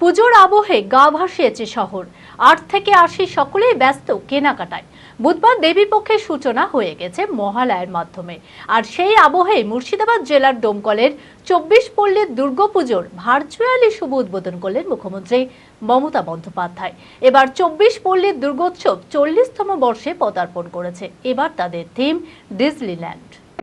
পুজোর আবহে গা ভাসিয়েছে শহর। আট থেকে আশি সকলেই ব্যস্ত কেনাকাটায়। বুধবার দেবীপক্ষের সূচনা হয়ে গেছে মহালয়ের মাধ্যমে। আর সেই আবহে মুর্শিদাবাদ জেলার ডোমকলের চব্বিশ পল্লীর দুর্গাপুজোর ভার্চুয়ালি শুভ উদ্বোধন করলেন মুখ্যমন্ত্রী মমতা বন্দ্যোপাধ্যায়। এবার চব্বিশ পল্লীর দুর্গোৎসব চল্লিশতম বর্ষে পদার্পণ করেছে। এবার তাদের থিম ডিজনিল্যান্ড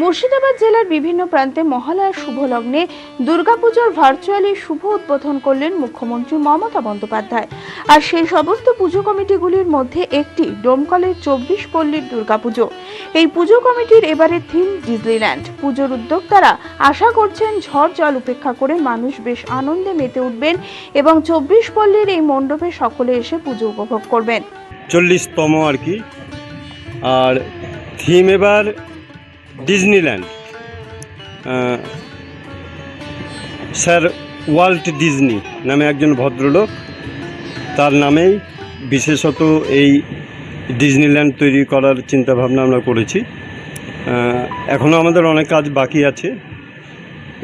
Murshidabad জেলার বিভিন্ন প্রান্তে মহালয়ার শুভ লগ্নে দুর্গাপুজোর ভার্চুয়ালি শুভ উদ্বোধন করলেন মুখ্যমন্ত্রী মমতা বন্দ্যোপাধ্যায়। আর সেই সমস্ত পুজো কমিটিগুলির মধ্যে একটি ডোমকলের চব্বিশ পল্লীর দুর্গাপুজো। এই পুজো কমিটির এবারের থিম ডিজনিল্যান্ড পুজোর উদ্যোক্তারা আশা করছেন ঝড় জল উপেক্ষা করে মানুষ বেশ আনন্দে মেতে উঠবেন এবং চব্বিশ পল্লীর এই মণ্ডপে সকলে এসে পুজো উপভোগ করবেন। চল্লিশতম আর কি। আর থিম এবার ডিজনিল্যান্ড। স্যার ওয়াল্ট ডিজনি নামে একজন ভদ্রলোক। তার নামেই বিশেষত এই ডিজনিল্যান্ড তৈরি করার চিন্তাভাবনা আমরা করেছি। এখনও আমাদের অনেক কাজ বাকি আছে।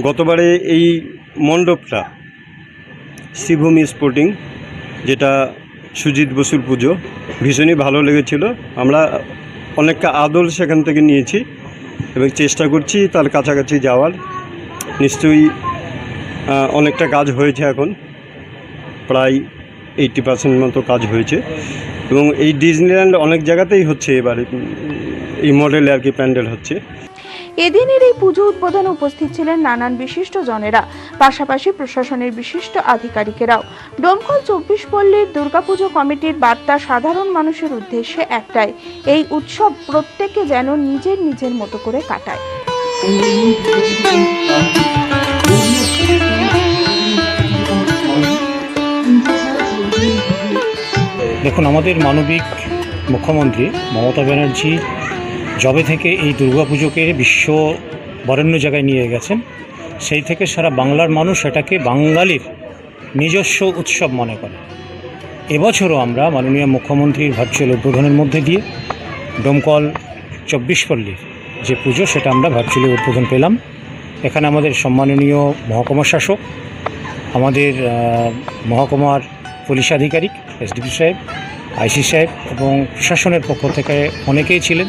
গতবারে এই মণ্ডপটা শ্রীভূমি স্পোর্টিং, যেটা সুজিত বসুর পুজো, ভীষণই ভালো লেগেছিল। আমরা অনেকটা আদল সেখান থেকে নিয়েছি। এবং চেষ্টা করছি তার কাছাকাছি যাওয়ার। নিশ্চয়ই অনেকটা কাজ হয়েছে এখন। প্রায় এইটি পার্সেন্ট মতো কাজ হয়েছে। এবং এই ডিজনিল্যান্ড অনেক জায়গাতেই হচ্ছে এবারে। এই মডেলে আর কি প্যান্ডেল হচ্ছে। এদিনের এই পুজো উদ্বোধনে উপস্থিত ছিলেন নানান বিশিষ্ট জনেরা। পাশাপাশি প্রশাসনের বিশিষ্ট আধিকারিকেরাও। ডোমকল চব্বিশ পল্লীর দুর্গাপুজো কমিটির বার্তা সাধারণ মানুষের উদ্দেশ্যে একটাই, এই উৎসব প্রত্যেকে যেন নিজের নিজের মতো করে কাটায়। দেখুন, আমাদের মানবিক মুখ্যমন্ত্রী মমতা ব্যানার্জি জবে থেকে এই দুর্গাপুজোকে বিশ্ব বরেণ্য জায়গায় নিয়ে গেছেন। সেই থেকে সারা বাংলার মানুষ এটাকে বাঙালির নিজস্ব উৎসব মনে করে। এবছরও আমরা মাননীয় মুখ্যমন্ত্রীর ভার্চুয়াল উদ্বোধনের মধ্যে দিয়ে ডোমকল চব্বিশ পল্লীর যে পুজো, সেটা আমরা ভার্চুয়ালি উদ্বোধন পেলাম। এখানে আমাদের সম্মাননীয় মহকুমা শাসক, আমাদের মহকুমার পুলিশ আধিকারিক এসডিপি সাহেব আইসি সাহেব এবং প্রশাসনের পক্ষ থেকে অনেকেই ছিলেন।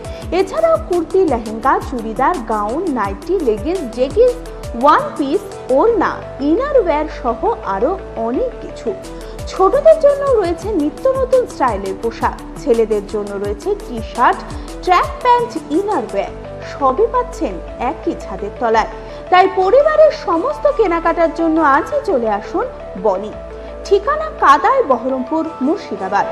এছাড়াও kurti, lehenga, churidar, gown, nightie leggings jeggings one piece, ওড়না ইনার ওয়্যার সহ আরও অনেক কিছু। ছোটদের জন্য রয়েছে নিত্য নতুন স্টাইলের পোশাক। ছেলেদের জন্য রয়েছে T shirt track pant inner wear সবই পাচ্ছেন একই ছাদের তলায়। তাই পরিবারের সমস্ত কেনাকাটার জন্য আজই চলে আসুন বনি। ঠিকানা কাদায় বহরমপুর, মুর্শিদাবাদ।